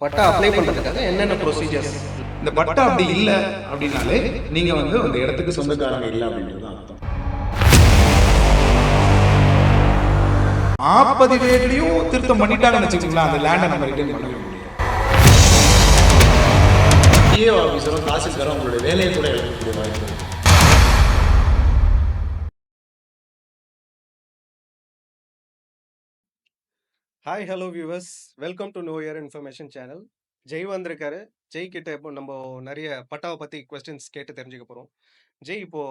பட்டா apply பண்ணுறதுக்காக என்னென்ன procedures இந்த பட்டா அப்படி இல்லை அப்படின்னாலே நீங்க வந்து அந்த இடத்துக்கு சொந்தக்காரங்க இல்லை அப்படின்றது தான் அர்த்தம். ஆப்பதிவேட்லயும் திருத்தம் பண்ணிட்டாங்கன்னு வச்சுக்கோங்களேன் அந்த லேண்டை நம்ம ரிட்டர்ன் பண்ணவே முடியும் டிஏ ஆஃபீஸரும் தாசில்தாரும் அவங்களுடைய வேலையை கூட இழக்கக்கூடிய வாய்ப்பு hi hello viewers welcome to know your information channel Jai வந்திருக்காரு. ஜெய் கிட்ட இப்போ நம்ம நிறைய பட்டாவை பற்றி கொஸ்டின்ஸ் கேட்டு தெரிஞ்சுக்க போகிறோம் ஜெய் இப்போ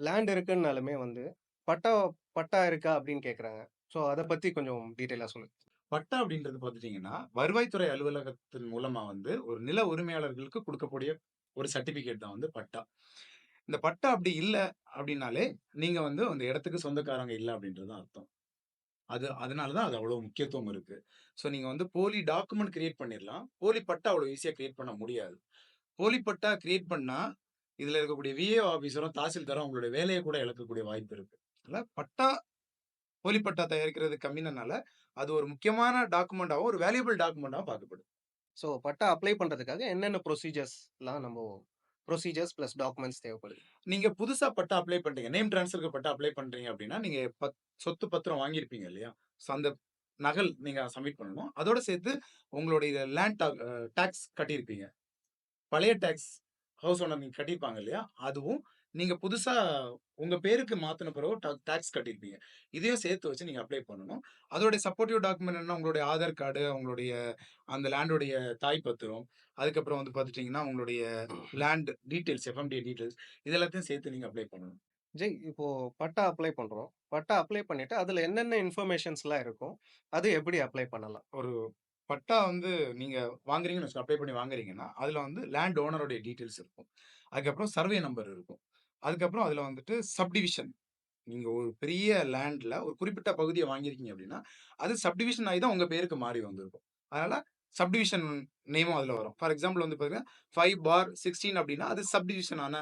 லேண்ட் இருக்குன்னாலுமே வந்து பட்டா பட்டா இருக்கா அப்படின்னு கேட்குறாங்க ஸோ அதை பற்றி கொஞ்சம் டீட்டெயிலாக சொல்லு. பட்டா அப்படின்றது பார்த்துட்டிங்கன்னா வருவாய்த்துறை அலுவலகத்தின் மூலமாக வந்து ஒரு நில உரிமையாளர்களுக்கு கொடுக்கக்கூடிய ஒரு சர்டிஃபிகேட் தான் வந்து பட்டா. இந்த பட்டா அப்படி இல்லை அப்படின்னாலே நீங்கள் வந்து அந்த இடத்துக்கு சொந்தக்காரங்க இல்லை அப்படின்றது அர்த்தம். அது அதனால தான் அது அவ்வளோ முக்கியத்துவம் இருக்கு. ஸோ நீங்கள் வந்து போலி டாக்குமெண்ட் கிரியேட் பண்ணிடலாம் போலி பட்டா அவ்வளோ ஈஸியாக கிரியேட் பண்ண முடியாது. போலி பட்டா கிரியேட் பண்ணால் இதில் இருக்கக்கூடிய விஏ ஆஃபீஸரும் தாசில்தாரும் அவங்களுடைய வேலையை கூட இழக்கக்கூடிய வாய்ப்பு இருக்கு. அதனால் பட்டா போலி பட்டா தயாரிக்கிறது கம்மினால அது ஒரு முக்கியமான டாக்குமெண்டாகவும் ஒரு வேல்யூபிள் டாக்குமெண்டாகவும் பார்க்கப்படுது. ஸோ பட்டா அப்ளை பண்ணுறதுக்காக என்னென்ன ப்ரொசீஜர்ஸ்லாம் நம்ம ப்ரொசீஜர்ஸ் ப்ளஸ் டாக்குமெண்ட்ஸ் தேவைப்படுது. நீங்க புதுசா பட்டா அப்ளை பண்றீங்க. நேம் டிரான்ஸ்ஃபருக்கு பட்டா அப்ளை பண்றீங்க அப்படின்னா நீங்க பத்- சொத்து பத்திரம் வாங்கியிருப்பீங்க இல்லையா? ஸோ அந்த நகல் நீங்க சப்மிட் பண்ணணும். அதோட சேர்த்து உங்களுடைய லேண்ட் டாக்ஸ் கட்டியிருப்பீங்க. பழைய டேக்ஸ் ஹவுஸ் ஓனர் நீங்க கட்டியிருப்பாங்க இல்லையா? அதுவும் நீங்க புதுசா உங்க பேருக்கு மாத்தின பிறகு டாக்ஸ் கட்டியிருப்பீங்க இதையும் சேர்த்து வச்சு நீங்க அப்ளை பண்ணணும். அதோட சப்போர்ட்டிவ் டாக்குமெண்ட் என்ன உங்களுடைய ஆதார் கார்டு உங்களுடைய அந்த லேண்டோடைய தாய் பத்திரம் அதுக்கப்புறம் வந்து பார்த்துட்டீங்கன்னா உங்களுடைய லேண்ட் டீடைல்ஸ் எஃப்எம்டி டீடைல்ஸ் இது எல்லாத்தையும் சேர்த்து நீங்க அப்ளை பண்ணணும். ஜெய் இப்போ பட்டா அப்ளை பண்ணுறோம் பட்டா அப்ளை பண்ணிட்டு அதில் என்னென்ன இன்ஃபர்மேஷன்ஸ்லாம் இருக்கும் அது எப்படி அப்ளை பண்ணலாம்? ஒரு பட்டா வந்து நீங்க வாங்குறீங்கன்னு அப்ளை பண்ணி வாங்குறீங்கன்னா அதுல வந்து லேண்ட் ஓனருடைய டீடைல்ஸ் இருக்கும். அதுக்கப்புறம் சர்வே நம்பர் இருக்கும். அதுக்கப்புறம் அதில் வந்துட்டு சப்டிவிஷன் நீங்கள் ஒரு பெரிய லேண்டில் ஒரு குறிப்பிட்ட பகுதியை வாங்கியிருக்கீங்க அப்படின்னா அது சப்டிவிஷன் ஆகி தான் உங்கள் பேருக்கு மாறி வந்திருக்கும். அதனால் சப்டிவிஷன் நேமும் அதில் வரும். ஃபார் எக்ஸாம்பிள் வந்து பார்த்தீங்கன்னா ஃபைவ் பார் சிக்ஸ்டீன் அப்படின்னா அது சப்டிவிஷனான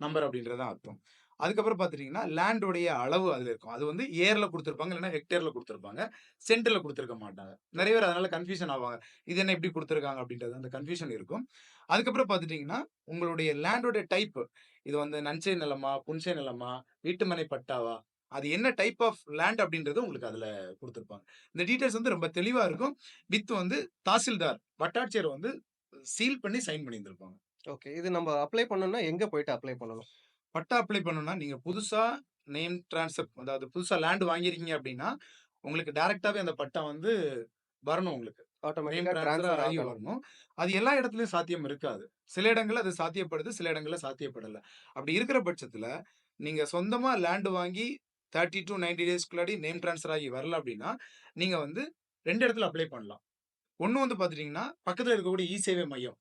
நம்பர் நம்பர் அப்படின்றதான் அர்த்தம். அதுக்கப்புறம் பார்த்துட்டிங்கன்னா லேண்டோடைய அளவு அதில் இருக்கும். அது வந்து ஏரில் கொடுத்துருப்பாங்க இல்லைன்னா ஹெக்டேரில் கொடுத்துருப்பாங்க. சென்டரில் கொடுத்துருக்க மாட்டாங்க. நிறைய பேர் அதனால கன்ஃபியூஷன் ஆவாங்க. இது என்ன இப்படி கொடுத்துருக்காங்க அப்படின்றது அந்த கன்ஃபியூஷன் இருக்கும். அதுக்கப்புறம் பார்த்துட்டிங்கன்னா உங்களுடைய லேண்டோட டைப் இது வந்து நன்சை நிலமா புன்சை நிலமா வீட்டுமனை பட்டாவா அது என்ன டைப் ஆஃப் லேண்ட் அப்படின்றது உங்களுக்கு அதில் கொடுத்துருப்பாங்க. இந்த டீட்டெயில்ஸ் வந்து ரொம்ப தெளிவாக இருக்கும். வித் வந்து தாசில்தார் வட்டாட்சியர் வந்து சீல் பண்ணி சைன் பண்ணியிருந்திருப்பாங்க. ஓகே இது நம்ம அப்ளை பண்ணணும்னா எங்கே போயிட்டு அப்ளை பண்ணணும்? பட்டா அப்ளை பண்ணணும்னா நீங்க புதுசா நேம் டிரான்ஸ்ஃபர் அதாவது புதுசா லேண்ட் வாங்கியிருக்கீங்க அப்படின்னா உங்களுக்கு டைரக்டாவே அந்த பட்டா வந்து வரணும் உங்களுக்கு. ஆகி வரணும். அது எல்லா இடத்துலயும் சாத்தியம் இருக்காது. சில இடங்கள்ல அது சாத்தியப்படுது சில இடங்கள்ல சாத்தியப்படல. அப்படி இருக்கிற பட்சத்துல நீங்க சொந்தமா லேண்ட் வாங்கி தேர்ட்டி டு நைன்டி டேஸ்க்குள்ளாடி நேம் ட்ரான்ஸ்ஃபர் ஆகி வரல அப்படின்னா நீங்க வந்து ரெண்டு இடத்துல அப்ளை பண்ணலாம். ஒன்று வந்து பார்த்துட்டீங்கன்னா பக்கத்தில் இருக்கக்கூடிய இ சேவை மையம்.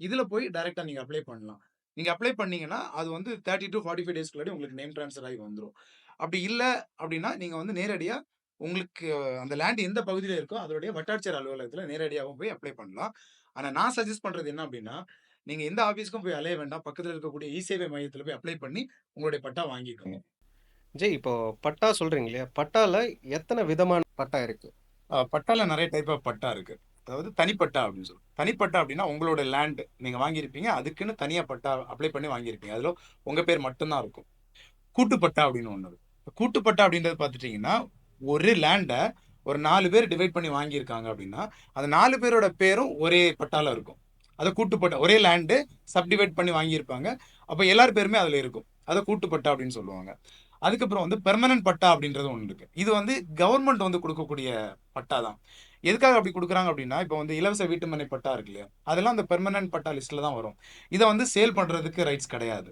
இதில் போய் டைரெக்டாக நீங்கள் அப்ளை பண்ணலாம். நீங்கள் அப்ளை பண்ணீங்கன்னா அது வந்து தேர்ட்டி டு ஃபார்ட்டி ஃபைவ் டேஸ்க்குள்ளாடி உங்களுக்கு நேம் ட்ரான்ஸ்ஃபர் ஆகி வந்துடும் அப்படி இல்லை அப்படின்னா நீங்கள் வந்து நேரடியாக உங்களுக்கு அந்த லேண்ட் எந்த பகுதியில் இருக்கோ அதோடைய வட்டாட்சியர் அலுவலகத்தில் நேரடியாகவும் போய் அப்ளை பண்ணலாம். ஆனால் நான் சஜஸ்ட் பண்ணுறது என்ன அப்படின்னா நீங்கள் எந்த ஆஃபீஸ்க்கும் போய் அலைய வேண்டாம். பக்கத்தில் இருக்கக்கூடிய இ சேவை மையத்தில் போய் அப்ளை பண்ணி உங்களுடைய பட்டா வாங்கிக்கோங்க. ஜெய் இப்போ பட்டா சொல்றீங்க இல்லையா? பட்டால எத்தனை விதமான பட்டா இருக்கு? அஹ் பட்டால நிறைய டைப் ஆஃப் பட்டா இருக்கு. அதாவது தனிப்பட்டா அப்படின்னு சொல்லுவோம் தனிப்பட்டா அப்படின்னா உங்களோட லேண்ட் நீங்கள் வாங்கியிருப்பீங்க. அதுக்குன்னு தனியாக பட்டா அப்ளை பண்ணி வாங்கியிருப்பீங்க. அதில் உங்கள் பேர் மட்டும்தான் இருக்கும். கூட்டுப்பட்டா அப்படின்னு ஒன்று இருக்கு. கூட்டுப்பட்டா அப்படின்றது பார்த்துட்டீங்கன்னா ஒரு லேண்டை ஒரு நாலு பேர் டிவைட் பண்ணி வாங்கியிருக்காங்க அப்படின்னா அந்த நாலு பேரோட பேரும் ஒரே பட்டால இருக்கும். அதை கூட்டுப்பட்டா ஒரே லேண்டு சப்டிவைட் பண்ணி வாங்கியிருப்பாங்க. அப்போ எல்லார் பேருமே அதில் இருக்கும். அதை கூட்டுப்பட்டா அப்படின்னு சொல்லுவாங்க. அதுக்கப்புறம் வந்து பெர்மனன்ட் பட்டா அப்படின்றது ஒன்று இருக்கு. இது வந்து கவர்மெண்ட் வந்து கொடுக்கக்கூடிய பட்டா தான் எதுக்காக அப்படி கொடுக்குறாங்க அப்படின்னா இப்போ வந்து இலவச வீட்டுமனை பட்டா இருக்கு இல்லையா? அதெல்லாம் அந்த பெர்மனன்ட் பட்டா லிஸ்ட்டில் தான் வரும். இதை வந்து சேல் பண்ணுறதுக்கு ரைட்ஸ் கிடையாது.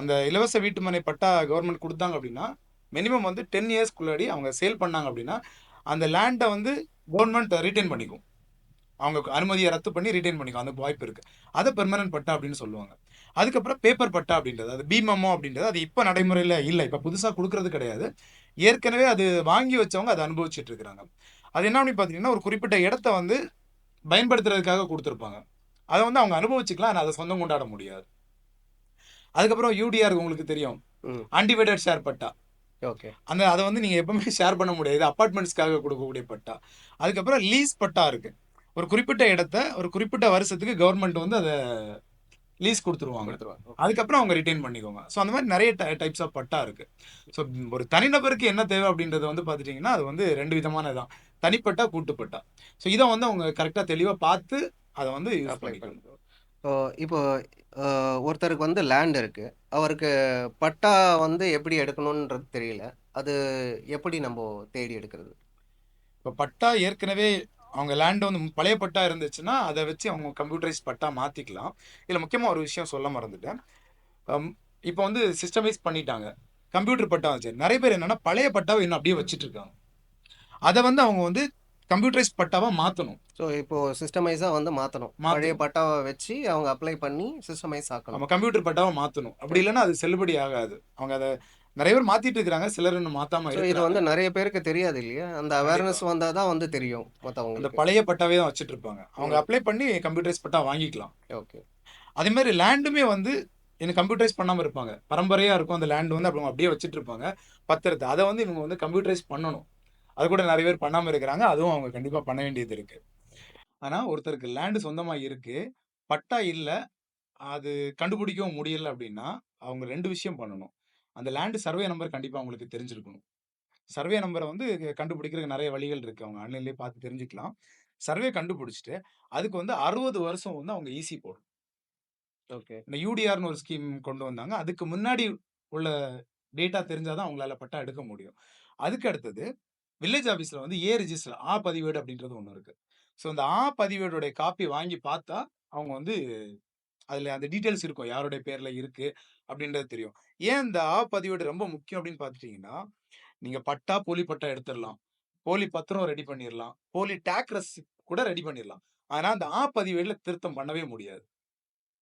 அந்த இலவச வீட்டுமனை பட்டா கவர்மெண்ட் கொடுத்தாங்க அப்படின்னா மினிமம் வந்து டென் இயர்ஸ்க்குள்ளாடி அவங்க சேல் பண்ணாங்க அப்படின்னா அந்த லேண்டை வந்து கவர்மெண்ட் ரிட்டைன் பண்ணிக்கும். அவங்க அனுமதியை ரத்து பண்ணி ரிட்டைன் பண்ணிக்கும். அந்த வாய்ப்பு இருக்குது அதை பெர்மனன்ட் பட்டா அப்படின்னு சொல்லுவாங்க. அதுக்கப்புறம் பேப்பர் பட்டா அப்படின்றது அது பீமமோ அப்படின்றது அது இப்போ நடைமுறையில் இல்லை. இப்போ புதுசாக கொடுக்கறது கிடையாது. ஏற்கனவே அது வாங்கி வச்சவங்க அதை அனுபவிச்சுட்டு இருக்கிறாங்க. அது என்ன அப்படின்னு பார்த்தீங்கன்னா ஒரு குறிப்பிட்ட இடத்த வந்து பயன்படுத்துறதுக்காக கொடுத்துருப்பாங்க. அதை வந்து அவங்க அனுபவிச்சுக்கலாம் ஆனால் அதை சொந்தம் கொண்டாட முடியாது. அதுக்கப்புறம் யூடிஆர் உங்களுக்கு தெரியும். Undivided share patta. ஓகே. அந்த அதை வந்து நீங்கள் எப்பவுமே ஷேர் பண்ண முடியாது. அப்பார்ட்மெண்ட்ஸ்க்காக கொடுக்கக்கூடிய பட்டா. அதுக்கப்புறம் லீஸ் பட்டா இருக்கு. ஒரு குறிப்பிட்ட இடத்த ஒரு குறிப்பிட்ட வருஷத்துக்கு கவர்மெண்ட் வந்து அதை லீஸ் கொடுத்துருவாங்க. அதுக்கப்புறம் அவங்க ரிட்டைன் பண்ணிக்கோங்க. ஸோ அந்த மாதிரி நிறைய டைப்ஸ் ஆஃப் பட்டா இருக்கு. ஸோ ஒரு தனிநபருக்கு என்ன தேவை அப்படின்றது வந்து பார்த்துட்டிங்கன்னா அது வந்து ரெண்டு விதமான தான் தனிப்பட்டா கூட்டுப்பட்டா. ஸோ இதை வந்து அவங்க கரெக்டாக தெளிவாக பார்த்து அதை வந்து யூஸ் பண்ணிக்கணும் இப்போ ஒருத்தருக்கு வந்து லேண்ட் இருக்கு. அவருக்கு பட்டா வந்து எப்படி எடுக்கணுன்றது தெரியல. அது எப்படி நம்ம தேடி எடுக்கிறது? இப்போ பட்டா ஏற்கனவே அவங்க லேண்ட் வந்து பழைய பட்டா இருந்துச்சுன்னா அதை வச்சு அவங்க கம்ப்யூட்டரைஸ் பட்டா மாற்றிக்கலாம் இதில் முக்கியமாக ஒரு விஷயம் சொல்ல மறந்துட்டேன். இப்போ வந்து சிஸ்டமைஸ் பண்ணிட்டாங்க. கம்ப்யூட்டர் பட்டா வச்சு. நிறைய பேர் என்னன்னா பழைய பட்டாவை இன்னும் அப்படியே வச்சுட்டு இருக்காங்க. அதை வந்து அவங்க வந்து கம்ப்யூட்டரைஸ் பட்டாவா மாற்றணும் ஸோ இப்போ சிஸ்டமைஸாக வந்து மாற்றணும். பழைய பட்டாவை வச்சு அவங்க அப்ளை பண்ணி சிஸ்டமைஸ் ஆக்கணும். நம்ம கம்ப்யூட்டர் பட்டாவை மாற்றணும் அப்படி இல்லைன்னா அது செல்லுபடி ஆகாது. அவங்க அதை நிறைய பேர் மாத்திட்டு இருக்காங்க சிலர் இன்னும் மாத்தாம இது வந்து நிறைய பேருக்கு தெரியாது இல்லையா? அந்த அவேர்னஸ் வந்தால் தான் வந்து தெரியும் அந்த மற்றவங்களுக்கு பழைய பட்டாவே தான் வச்சுட்டு இருப்பாங்க. அவங்க. அப்ளை பண்ணி கம்ப்யூட்டரைஸ் பட்டா வாங்கிக்கலாம். ஓகே. அதே மாதிரி லேண்டுமே வந்து எனக்கு கம்ப்யூட்டரைஸ் பண்ணாம இருப்பாங்க. பரம்பரையா இருக்கும் அந்த லேண்ட் வந்து அப்படி அப்படியே வச்சுட்டு இருப்பாங்க. பத்திரத்தை. அதை வந்து இவங்க வந்து கம்ப்யூட்டரைஸ் பண்ணணும். அது கூட நிறைய பேர் பண்ணாம இருக்கிறாங்க. அதுவும் அவங்க கண்டிப்பா பண்ண வேண்டியது இருக்கு. ஆனா ஒருத்தருக்கு லேண்டு சொந்தமா இருக்கு. பட்டா இல்ல. அது கண்டுபிடிக்கவும் முடியல அப்படின்னா அவங்க ரெண்டு விஷயம் பண்ணணும். அந்த லேண்டு சர்வே நம்பர் கண்டிப்பா அவங்களுக்கு தெரிஞ்சிருக்கணும். சர்வே நம்பரை வந்து கண்டுபிடிக்கிறதுக்கு நிறைய வழிகள் இருக்கு. அவங்க ஆன்லைன்லயே பார்த்து தெரிஞ்சுக்கலாம். சர்வே கண்டுபிடிச்சிட்டு அதுக்கு வந்து அறுபது வருஷம் வந்து அவங்க ஈஸி போடணும். ஓகே. இந்த யூடிஆர்னு ஒரு ஸ்கீம் கொண்டு வந்தாங்க. அதுக்கு முன்னாடி உள்ள டேட்டா தெரிஞ்சாதான் அவங்களால பட்டா எடுக்க முடியும். அதுக்கு அடுத்தது வில்லேஜ் ஆஃபீஸ்ல வந்து ஏ ரிஜிஸ்டர் ஆ பதிவேடு அப்படின்றது ஒன்று இருக்கு. ஸோ அந்த ஆ பதிவேடுடைய காப்பி வாங்கி பார்த்தா அவங்க வந்து அதுல அந்த டீட்டெயில்ஸ் இருக்கும். யாருடைய பேர்ல இருக்கு அப்படின்றது தெரியும். ஏன் இந்த ஆ பதிவேடு ரொம்ப முக்கியம் அப்படின்னு பார்த்துட்டீங்கன்னா நீங்க பட்டா போலி பட்டா எடுத்துடலாம். போலி பத்திரம் ரெடி பண்ணிடலாம். போலி டேக்ரஸ் கூட ரெடி பண்ணிடலாம். ஆனா அந்த ஆ பதிவேடுல திருத்தம் பண்ணவே முடியாது.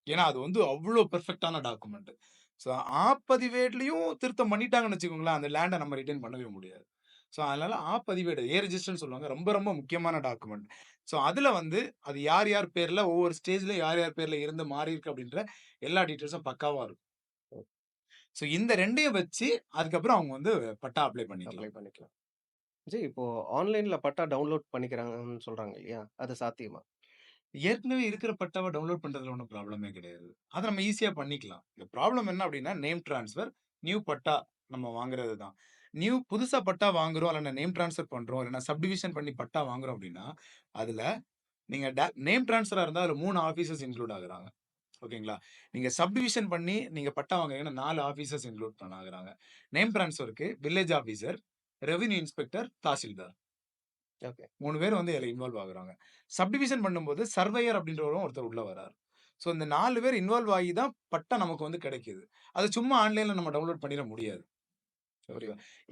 ஏன்னா அது வந்து அவ்வளோ பெர்ஃபெக்டான டாக்குமெண்ட். ஸோ ஆப்பதிவேட்லையும் திருத்தம் பண்ணிட்டாங்கன்னு வச்சுக்கோங்களேன் அந்த லேண்டை நம்ம ரிட்டர்ன் பண்ணவே முடியாது. ஸோ அதனால ஆப்பதிவேடு ஏ ரெஜிஸ்டர்னு சொல்லுவாங்க ரொம்ப ரொம்ப முக்கியமான டாக்குமெண்ட். ஸோ அதில் வந்து அது யார் யார் பேரில் ஒவ்வொரு ஸ்டேஜில் யார் யார் பேரில் இருந்து மாறி இருக்கு அப்படின்ற எல்லா டீட்டெயில்ஸும் பக்காவாக இருக்கும். ஸோ இந்த ரெண்டையும் வச்சு அதுக்கப்புறம் அவங்க வந்து பட்டா அப்ளை பண்ணிக்கலாம். அப்ளை பண்ணிக்கலாம். ஜி இப்போ ஆன்லைன்ல பட்டா டவுன்லோட் பண்ணிக்கிறாங்கன்னு சொல்றாங்க இல்லையா? அது சாத்தியமா? ஏற்கனவே இருக்கிற பட்டாவை டவுன்லோட் பண்றதுல ஒன்றும் ப்ராப்ளமே கிடையாது. அதை நம்ம ஈஸியாக பண்ணிக்கலாம். இந்த ப்ராப்ளம் என்ன அப்படின்னா நேம் ட்ரான்ஸ்ஃபர் நியூ பட்டா நம்ம வாங்குறது தான். நியூ புதுசா பட்டா வாங்குறோம் இல்லைன்னா நேம் ட்ரான்ஸ்ஃபர் பண்றோம் இல்லைன்னா சப்டிவிஷன் பண்ணி பட்டா வாங்குறோம் அப்படின்னா அதுல நீங்க நேம் ட்ரான்ஸ்ஃபரா இருந்தால் அதுல மூணு ஆஃபீஸர்ஸ் இன்க்ளூட் ஆகுறாங்க. ஓகேங்களா? நீங்க சப்டிவிஷன் பண்ணி நீங்க பட்டா வாங்குறீங்கன்னா நாலு ஆஃபீஸர்ஸ் இன்க்ளூட் பண்ண ஆகுறாங்க name ட்ரான்ஸ்ஃபருக்கு village officer revenue inspector tahsildar. Okay. மூணு பேர் வந்து இதில் இன்வால்வ் ஆகுறாங்க. சப்டிவிஷன் பண்ணும்போது சர்வேயர் அப்படின்றவரும் ஒருத்தர் உள்ள வராரு. ஸோ இந்த நாலு பேர் இன்வால்வ் ஆகி தான் பட்டா நமக்கு வந்து கிடைக்குது. அது சும்மா ஆன்லைன்ல நம்ம டவுன்லோட் பண்ணிட முடியாது.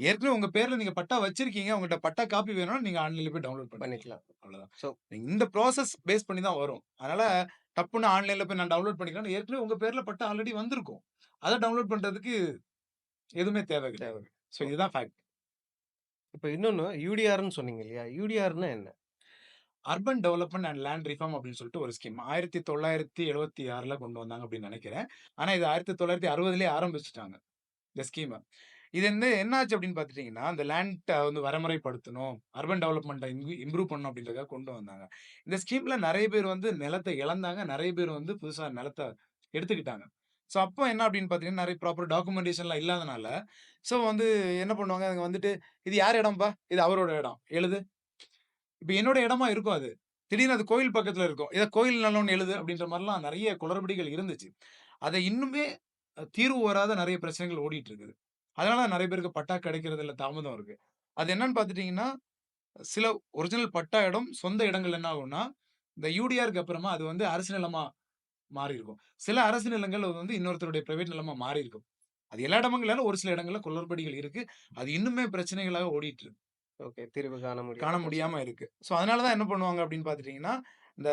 ஏற்கனவே உங்க பேர்ல நீங்க பட்டா வச்சிருக்கீங்க. உங்கள்கிட்ட பட்டா காப்பி வேணும்னா நீங்க ஆன்லைன்ல போய் டவுன்லோட் பண்ணிக்கலாம். அவ்வளவுதான். இந்த ப்ராசஸ் பேஸ் பண்ணி தான் வரும். அதனால டப்புன்னு ஆன்லைன்ல போய் நான் டவுன்லோட் பண்ணிக்கலாம் ஏற்கனவே உங்க பேர்ல பட்டா ஆல்ரெடி வந்திருக்கும். அதை டவுன்லோட் பண்றதுக்கு எதுவுமே தேவை கிடையாது. ஸோ இதுதான் ஃபேக்ட். இப்போ இன்னொன்று யூடிஆர்னு சொன்னீங்க இல்லையா? யூடிஆர்னா என்ன? Urban development and land reform அப்படின்னு சொல்லிட்டு ஒரு ஸ்கீம். ஆயிரத்தி தொள்ளாயிரத்தி எழுபத்தி ஆறுல கொண்டு வந்தாங்க அப்படின்னு நினைக்கிறேன். ஆனா இது ஆயிரத்தி தொள்ளாயிரத்தி அறுபதுலேயே ஆரம்பிச்சுட்டாங்க. இந்த ஸ்கீமை. இது வந்து என்னாச்சு அப்படின்னு பார்த்துட்டீங்கன்னா அந்த லேண்டை வந்து வரமுறைப்படுத்தணும் அர்பன் டெவலப்மெண்ட்டை இம்ப்ரூவ் பண்ணணும் அப்படின்றதுக்காக கொண்டு வந்தாங்க. இந்த ஸ்கீம்ல நிறைய பேர் வந்து நிலத்தை இழந்தாங்க நிறைய பேர் வந்து புதுசாக நிலத்தை எடுத்துக்கிட்டாங்க. ஸோ அப்போ என்ன அப்படின்னு பார்த்தீங்கன்னா நிறைய ப்ராப்பர் டாக்குமெண்டேஷன்லாம் இல்லாதனால ஸோ வந்து என்ன பண்ணுவாங்க அங்கே வந்துட்டு இது யார் இடம்ப்பா இது அவரோட இடம் எழுது. இப்போ என்னோட இடமா இருக்கும் அது. திடீர்னு அது கோயில் பக்கத்தில் இருக்கும். இதை கோயில் நல்லவன் எழுது அப்படின்ற மாதிரிலாம் நிறைய குளறுபடிகள் இருந்துச்சு. அதை இன்னுமே தீர்வு வராத நிறைய பிரச்சனைகள் ஓடிட்டு இருக்குது. அதனால நிறைய பேருக்கு பட்டா கிடைக்கிறது இல்ல தாமதம் இருக்கு. அது என்னன்னு பார்த்துட்டீங்கன்னா சில ஒரிஜினல் பட்டா இடம் சொந்த இடங்கள் என்ன ஆகும்னா இந்த யூடிஆருக்கு அப்புறமா அது வந்து அரசு நிலமா மாறி இருக்கும். சில அரசு நிலங்கள் அது வந்து இன்னொருத்தருடைய பிரைவேட் நிலமா மாறி இருக்கும். அது எல்லா இடங்களும் ஒரு சில இடங்கள்ல குளறுபடிகள் இருக்கு. அது இன்னுமே பிரச்சனைகளாக ஓடிட்டு இருக்கு. ஓகே தீர்வு காண முடியும் காண முடியாம இருக்கு. ஸோ அதனால தான் என்ன பண்ணுவாங்க அப்படின்னு பார்த்துட்டீங்கன்னா இந்த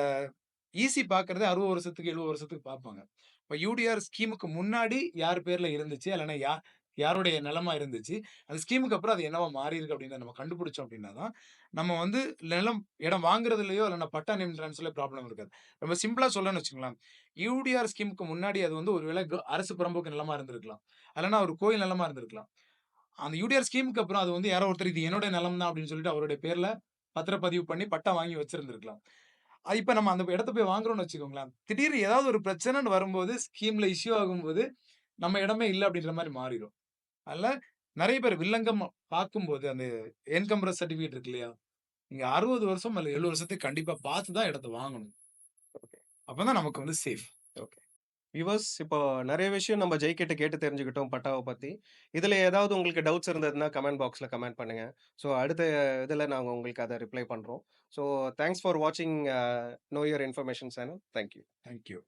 ஈசி பார்க்கறதே அறுபது வருஷத்துக்கு எழுபது வருஷத்துக்கு பார்ப்பாங்க. இப்போ யூடிஆர் ஸ்கீமுக்கு முன்னாடி யார் பேர்ல இருந்துச்சு? இல்லைன்னா யா யாருடைய நிலமா இருந்துச்சு அந்த ஸ்கீமுக்கு அப்புறம் அது என்னவா மாறி இருக்கு அப்படின்னு நம்ம கண்டுபிடிச்சோம் அப்படின்னா தான் நம்ம வந்து நிலம் இடம் வாங்குறதுலயோ இல்லைன்னா பட்டா நேம் டிரான்ஸ்ல ப்ராப்ளம் இருக்காது. நம்ம சிம்பிளா சொல்லணும்னு வச்சுக்கலாம் யூடிஆர் ஸ்கீமுக்கு முன்னாடி அது வந்து ஒருவேளை அரசு புறம்போக்கு நிலமா இருந்திருக்கலாம். இல்லைன்னா ஒரு கோயில் நிலமா இருந்திருக்கலாம். அந்த யூடிஆர் ஸ்கீமுக்கு அப்புறம் அது வந்து யாரோ ஒருத்தர் இது என்னோட நிலம் தான் அப்படின்னு சொல்லிட்டு அவருடைய பேர்ல பத்திரப்பதிவு பண்ணி பட்டா வாங்கி வச்சிருந்திருக்கலாம். இப்ப நம்ம அந்த இடத்த போய் வாங்குறோம்னு வச்சுக்கோங்களேன். திடீர்னு ஏதாவது ஒரு பிரச்சனைன்னு வரும்போது, ஸ்கீம்ல இஷ்யூ ஆகும்போது, நம்ம இடமே இல்லை அப்படின்ற மாதிரி மாறிடும் அதனால நெறைய பேர் வில்லங்கம் பார்க்கும்போது, அந்த என்கம்பரன்ஸ் சர்டிபிகேட் இருக்கு இல்லையா? நீங்க 60 வருஷம் அல்ல 70 வருஷத்துக்கு கண்டிப்பா பார்த்து தான் இடத்த வாங்கணும். ஓகே. அப்பதான் நமக்கு வந்து சேஃப். ஓகே. வியூவர்ஸ் இப்போ நெறைய விஷயம் நம்ம ஜெய் கிட்ட கேட்டு தெரிஞ்சுக்கிட்டோம் பட்டாவ பத்தி. இதுல ஏதாவது உங்களுக்கு டவுட்ஸ் இருந்ததுன்னா கமெண்ட் பாக்ஸ்ல கமெண்ட் பண்ணுங்க. ஸோ அடுத்த இதுல நாங்க உங்களுக்கு அத ரிப்ளை பண்றோம். ஸோ தேங்க்ஸ் ஃபார் வாட்சிங் know your information channel. Thank you. Thank you.